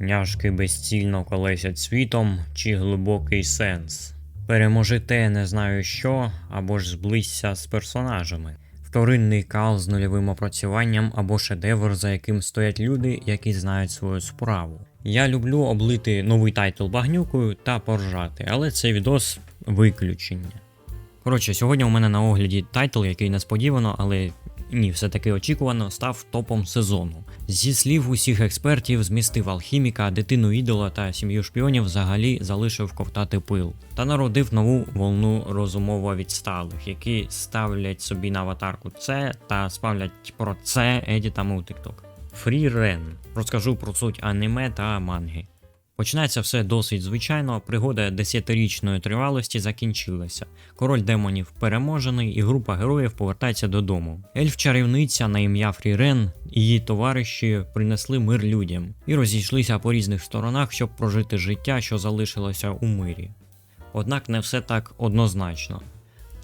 Няшки безцільно колесять світом чи глибокий сенс. Переможи те не знаю що, або ж зблизься з персонажами. Вторинний кал з нульовим опрацюванням або шедевр, за яким стоять люди, які знають свою справу. Я люблю облити новий тайтл багнюкою та поржати, але це відос виключення. Коротше, сьогодні у мене на огляді тайтл, який несподівано, але ні, все-таки очікувано, став топом сезону. Зі слів усіх експертів, змістив алхіміка, дитину ідола та сім'ю шпіонів взагалі залишив ковтати пил. Та народив нову волну розумово відсталих, які ставлять собі на аватарку це та спавлять про це едітами у TikTok. Free Ren. Розкажу про суть аніме та манги. Починається все досить звичайно. Пригода десятирічної тривалості закінчилася. Король демонів переможений, і група героїв повертається додому. Ельф-чарівниця на ім'я Фрірен і її товариші принесли мир людям і розійшлися по різних сторонах, щоб прожити життя, що залишилося у мирі. Однак не все так однозначно.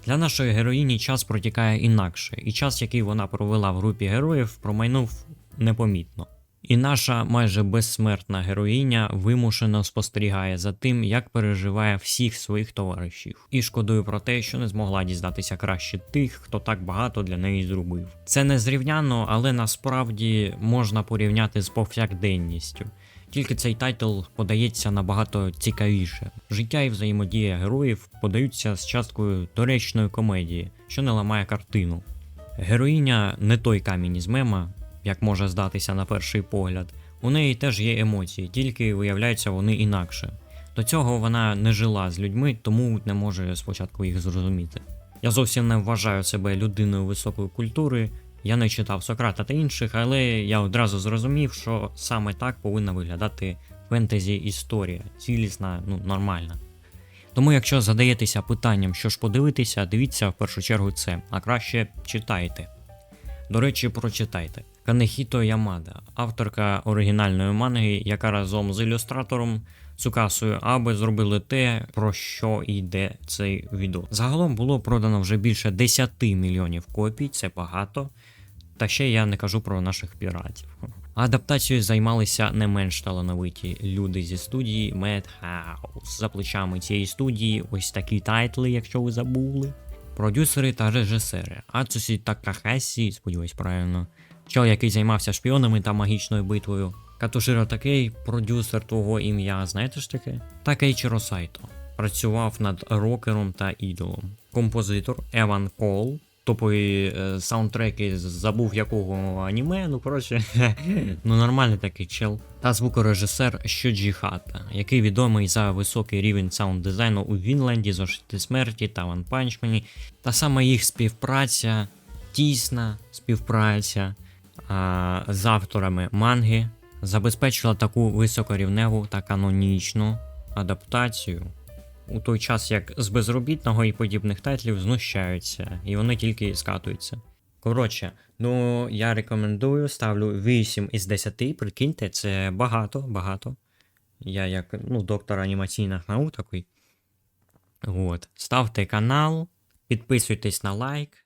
Для нашої героїні час протікає інакше, і час, який вона провела в групі героїв, промайнув непомітно. І наша майже безсмертна героїня вимушено спостерігає за тим, як переживає всіх своїх товаришів, і шкодує про те, що не змогла дізнатися краще тих, хто так багато для неї зробив. Це не зрівняно, але насправді можна порівняти з повсякденністю. Тільки цей тайтл подається набагато цікавіше. Життя і взаємодія героїв подаються з часткою доречної комедії, що не ламає картину. Героїня не той камінь із мема, як може здатися на перший погляд. У неї теж є емоції, тільки виявляються вони інакше. До цього вона не жила з людьми, тому не може спочатку їх зрозуміти. Я зовсім не вважаю себе людиною високої культури, я не читав Сократа та інших, але я одразу зрозумів, що саме так повинна виглядати фентезі історія, цілісна, ну нормальна. Тому, якщо задаєтеся питанням, що ж подивитися, дивіться в першу чергу це, а краще читайте. До речі, прочитайте. Канехіто Ямада, авторка оригінальної манги, яка разом з ілюстратором Цукасою Абе зробили те, про що йде цей відео. Загалом було продано вже більше 10 мільйонів копій, це багато. Та ще я не кажу про наших піратів. Адаптацією займалися не менш талановиті люди зі студії Madhouse. За плечами цієї студії ось такі тайтли, якщо ви забули. Продюсери та режисери Ацусі Такахасі, сподіваюсь, правильно. Чел, який займався шпіонами та магічною битвою. Катуширо Такей, продюсер твого ім'я, знаєте ж таке? Та Кейчиро Сайто. Працював над рокером та ідолом. Композитор Еван Кол. Топові е, саундтреки забув якого аніме, ну коротше, ну нормальний такий чел. Та звукорежисер Щоджі Хата, який відомий за високий рівень саунд дизайну у Вінленді, Зошити смерті та Punch Та саме їх співпраця, тісна співпраця а, з авторами манги забезпечила таку високорівневу та канонічну адаптацію. У той час як з безробітного і подібних тайтлів знущаються, і вони тільки скатуються. Коротше, ну я рекомендую, ставлю 8 із 10, прикиньте, це багато, багато. Я як ну, доктор анімаційних наук такий. От. Ставте канал, підписуйтесь на лайк,